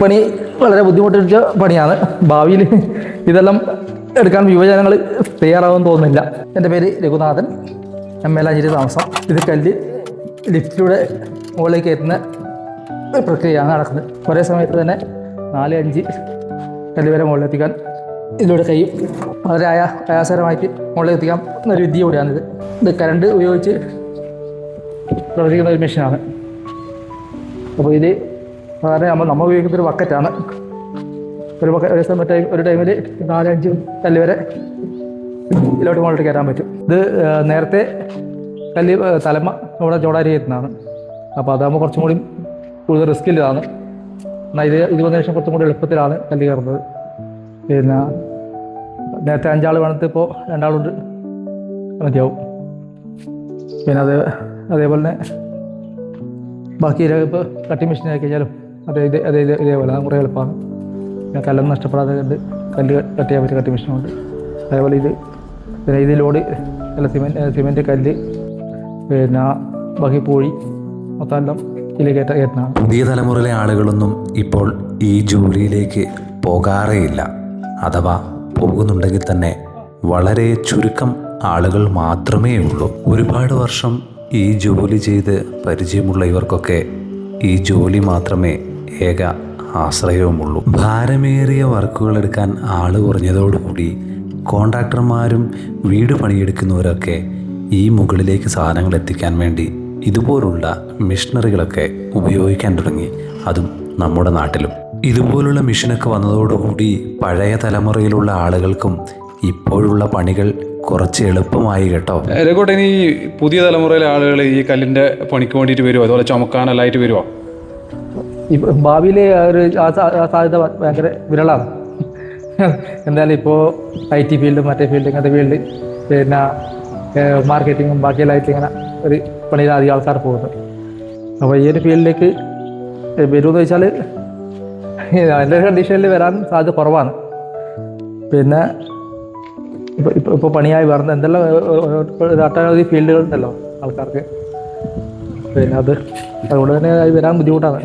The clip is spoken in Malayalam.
പണി വളരെ ബുദ്ധിമുട്ടിച്ച പണിയാണ്. ഭാവിയിൽ ഇതെല്ലാം എടുക്കാൻ യുവജനങ്ങൾ തയ്യാറാവുമെന്ന് തോന്നുന്നില്ല. എന്റെ പേര് രഘുനാഥൻ. എം മേലാഞ്ചേരി താമസം. ഇത് കല്ല് ലിഫ്റ്റിലൂടെ മുകളിലേക്ക് ഒരു പ്രക്രിയയാണ് നടക്കുന്നത്. ഒരേ സമയത്ത് തന്നെ നാല് അഞ്ച് കല്ല് വരെ മുകളിലെത്തിക്കാൻ ഇതിലൂടെ കഴിയും. വളരെ ആയ മുകളിൽ എത്തിക്കാൻ ഒരു വിദ്യ കൂടിയാണിത്. ഇത് കരണ്ട് ഉപയോഗിച്ച് പ്രവർത്തിക്കുന്ന ഒരു മെഷീനാണ്. അപ്പോൾ ഇത് വളരെ നമ്മൾ ഉപയോഗിക്കുന്ന ഒരു ബക്കറ്റാണ് ഒരു ബക്ക ഒരു സമയത്ത് ഒരു ടൈമിൽ നാലഞ്ച് കല്ല് വരെ ഇതിലോട്ട് മുകളിൽ കയറാൻ പറ്റും. ഇത് നേരത്തെ കല്ല് തലമ നമ്മുടെ ചോടാരി കയറ്റുന്നതാണ് അപ്പോൾ അതാകുമ്പോൾ കുറച്ചും കൂടി കൂടുതൽ റിസ്ക് ഇല്ലതാണ് എന്നാൽ ഇത് ഇത് വന്ന ശേഷം കുറച്ചും കൂടി എളുപ്പത്തിലാണ് കല്ല് കയറുന്നത്. പിന്നെ നേരത്തെ അഞ്ചാൾ വേണത്ത് ഇപ്പോൾ രണ്ടാളുണ്ട്. മതിയാവും പിന്നെ അത് അതേപോലെ തന്നെ ബാക്കി ഇപ്പോൾ കട്ടിങ് ആക്കി കഴിഞ്ഞാലും അതേ ഇതേ അതേ ഇത് ഇതേപോലെ. അത് കുറേ എളുപ്പമാണ് പിന്നെ കല്ലൊന്നും നഷ്ടപ്പെടാതെ കണ്ട് കല്ല് കട്ടിയാൽ പറ്റിയ കട്ടിങ് മെഷീനുണ്ട് അതേപോലെ ഇത് പിന്നെ ഇത് ലോഡ് അല്ല സിമെന്റ് സിമെന്റ് കല്ല് പിന്നെ ബാക്കി പൂഴി മൊത്തം എല്ലാം ഇതിലേക്ക് കയറ്റ പുതിയ തലമുറയിലെ ആളുകളൊന്നും ഇപ്പോൾ ഈ ജോലിയിലേക്ക് പോകാറേയില്ല. അഥവാ പോകുന്നുണ്ടെങ്കിൽ തന്നെ വളരെ ചുരുക്കം ആളുകൾ മാത്രമേ ഉള്ളൂ. ഒരുപാട് വർഷം ഈ ജോലി ചെയ്ത് പരിചയമുള്ള ഇവർക്കൊക്കെ ഈ ജോലി മാത്രമേ ഏക ആശ്രയവുമുള്ളൂ. ഭാരമേറിയ വർക്കുകൾ എടുക്കാൻ ആൾ കുറഞ്ഞതോടുകൂടി കോൺട്രാക്ടർമാരും വീട് പണിയെടുക്കുന്നവരൊക്കെ ഈ മുകളിലേക്ക് സാധനങ്ങൾ എത്തിക്കാൻ വേണ്ടി ഇതുപോലുള്ള മിഷനറികളൊക്കെ ഉപയോഗിക്കാൻ തുടങ്ങി. അതും നമ്മുടെ നാട്ടിലും. ഇതുപോലുള്ള മിഷനൊക്കെ വന്നതോടുകൂടി പഴയ തലമുറയിലുള്ള ആളുകൾക്കും ഇപ്പോഴുള്ള പണികൾ കുറച്ച് എളുപ്പമായി കേട്ടോ. രഘുട്ടെ ഇനി പുതിയ തലമുറയിലെ ആളുകൾ ഈ കല്ലിന്റെ പണിക്ക് വേണ്ടിയിട്ട് വരുമോ അതുപോലെ ചുമക്കാനല്ലായിട്ട് വരുമോ ഇപ്പം ഭാവിയിൽ ഒരു ആ സാധ്യത ഭയങ്കര വിരളാണ്. എന്തായാലും ഇപ്പോൾ ഐ ടി ഫീൽഡ് മറ്റേ ഫീൽഡ് ഇങ്ങനത്തെ ഫീൽഡ് പിന്നെ മാർക്കറ്റിങ്ങും ബാക്കിയെല്ലായിട്ട് ഇങ്ങനെ ഒരു പണിയിൽ അധികം ആൾക്കാർ പോകുന്നത് അപ്പോൾ ഈ ഒരു ഫീൽഡിലേക്ക് വരുമെന്ന് വെച്ചാൽ അതിന്റെ കണ്ടീഷനിൽ വരാൻ സാധ്യത കുറവാണ്. പിന്നെ ഇപ്പോൾ ഇപ്പോൾ ഇപ്പോൾ പണിയായി വരുന്ന എന്തെല്ലാം ഒട്ടനവധി ഫീൽഡുകളുണ്ടല്ലോ ആൾക്കാർക്ക്. പിന്നെ അത് അതുകൊണ്ട് തന്നെ വരാൻ ബുദ്ധിമുട്ടാണ്.